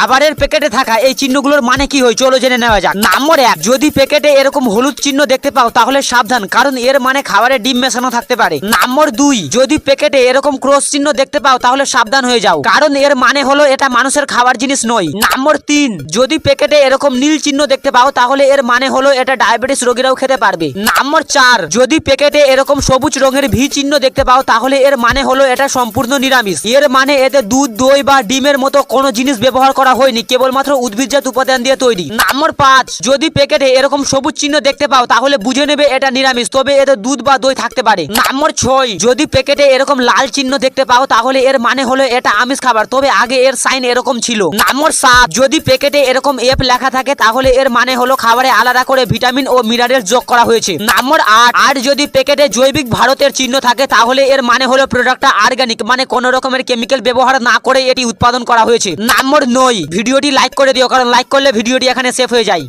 খাবারের প্যাকেটে থাকা এই চিহ্নগুলোর মানে কি হয়? চলো জেনে নেওয়া যাক। নাম্বার এক, যদি প্যাকেটে এরকম হলুদ চিহ্ন দেখতে পাও, তাহলে সাবধান, কারণ এর মানে খাবারে ডিম মেশানো থাকতে পারে। নম্বর দুই, যদি প্যাকেটে এরকম ক্রস চিহ্ন দেখতে পাও, তাহলে সাবধান হয়ে যাও, কারণ এর মানে হলো এটা মানুষের খাবার জিনিস নয়। নাম্বার তিন, যদি প্যাকেটে এরকম নীল চিহ্ন দেখতে পাও, তাহলে এর মানে হলো এটা ডায়াবেটিস রোগীরাও খেতে পারবে। নম্বর চার, যদি প্যাকেটে এরকম সবুজ রঙের ভি চিহ্ন দেখতে পাও, তাহলে এর মানে হলো এটা সম্পূর্ণ নিরামিষ। এর মানে এতে দুধ, দই বা ডিমের মতো কোনো জিনিস ব্যবহার করা হয়নি, কেবলমাত্র উদ্ভিদজাত উপাদান দিয়ে তৈরি। নম্বর পাঁচ, যদি প্যাকেটে এরকম সবুজ চিহ্ন দেখতে পাও, তাহলে বুঝে নেবে এটা নিরামিষ, তবে এতে দুধ বা দই থাকতে পারে। নম্বর ছয়, যদি প্যাকেটে এরকম লাল চিহ্ন দেখতে পাও, তাহলে এর মানে হলো এটা আমিষ খাবার, তবে আগে এর সাইন এরকম ছিল। নম্বর সাত, যদি প্যাকেটে এরকম এফ লেখা থাকে, তাহলে এর মানে হলো খাবারে আলাদা করে ভিটামিন ও মিনারেল যোগ করা হয়েছে। নম্বর আট, আর যদি প্যাকেটে জৈবিক ভারতের চিহ্ন থাকে, তাহলে এর মানে হলো প্রোডাক্টটা অর্গানিক মানে কোন রকমের কেমিক্যাল ব্যবহার না করে এটি উৎপাদন করা হয়েছে। নম্বর নয় ভিডিওটি লাইক করে দিও কারণ লাইক করলে ভিডিওটি এখানে সেভ হয়ে যায়।